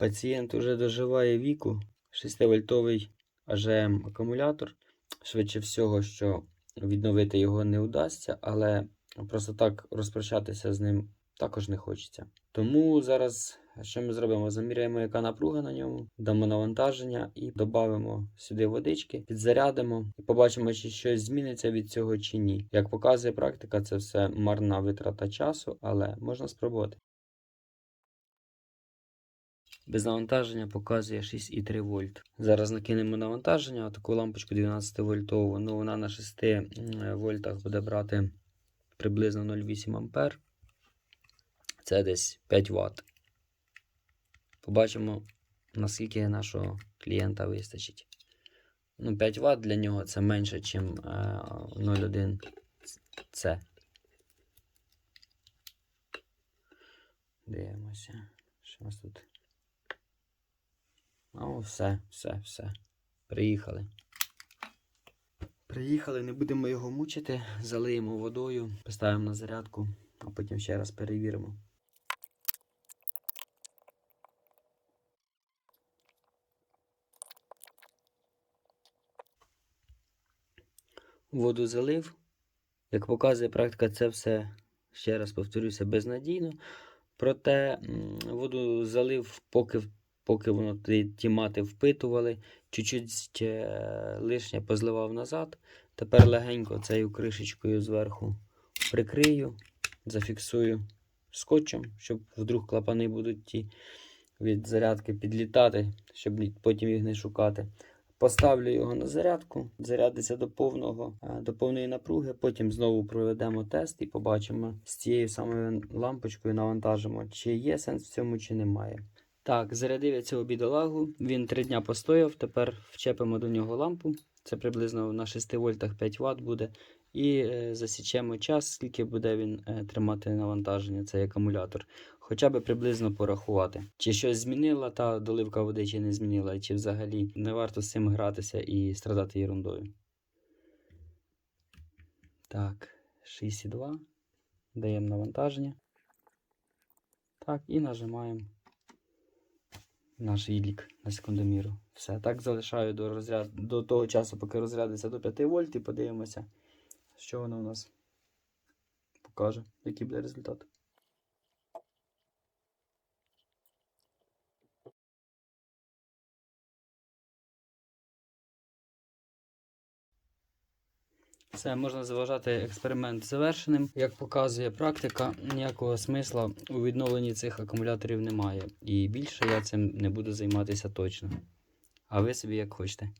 Пацієнт уже доживає віку, 6-вольтовий АЖМ акумулятор. Швидше всього, що відновити його не вдасться, але просто так розпрощатися з ним також не хочеться. Тому зараз що ми зробимо? Заміряємо, яка напруга на ньому, дамо навантаження і додамо сюди водички, підзарядимо і побачимо, чи щось зміниться від цього чи ні. Як показує практика, це все марна витрата часу, але можна спробувати. Без навантаження показує 6,3 вольт. Зараз накинемо навантаження, таку лампочку 12 вольтову. Ну вона на 6 вольтах буде брати приблизно 0,8 ампер. Це десь 5 Вт. Побачимо, наскільки нашого клієнта вистачить. Ну, 5 Вт для нього це менше, ніж 0,1 С. Дивимося. Що у нас тут? О, все, все, все. Приїхали. Приїхали, не будемо його мучити, залиємо водою, поставимо на зарядку, а потім ще раз перевіримо. Воду залив. Як показує практика, це все, ще раз повторюся, безнадійно. Проте воду залив, поки, поки воно ті, мати впитували, чуть-чуть е, лишнє позливав назад. Тепер легенько цією кришечкою зверху прикрию, зафіксую скотчем, щоб вдруг клапани будуть ті від зарядки підлітати, щоб потім їх не шукати. Поставлю його на зарядку, зарядиться до повного, е, до повної напруги. Потім знову проведемо тест і побачимо з цією самою лампочкою навантажимо, чи є сенс в цьому, чи немає. Так, зарядив я цього бідолагу. Він три дня постояв. Тепер вчепимо до нього лампу. Це приблизно на 6 вольтах 5 Вт буде. І е, засічемо час, скільки буде він е, тримати навантаження, цей акумулятор. Хоча б приблизно порахувати. Чи щось змінила та доливка води, чи не змінила, і чи взагалі не варто з цим гратися і страдати ерундою. Так, 6,2. Даємо навантаження. Так, і нажимаємо наш відлік на секундоміру. Все, так залишаю до, розряд... до того часу, поки розрядиться до 5 вольт, і подивимося, що воно у нас покаже, який буде результат. Все, можна заважати експеримент завершеним. Як показує практика, ніякого смисла у відновленні цих акумуляторів немає. І більше я цим не буду займатися точно. А ви собі як хочете.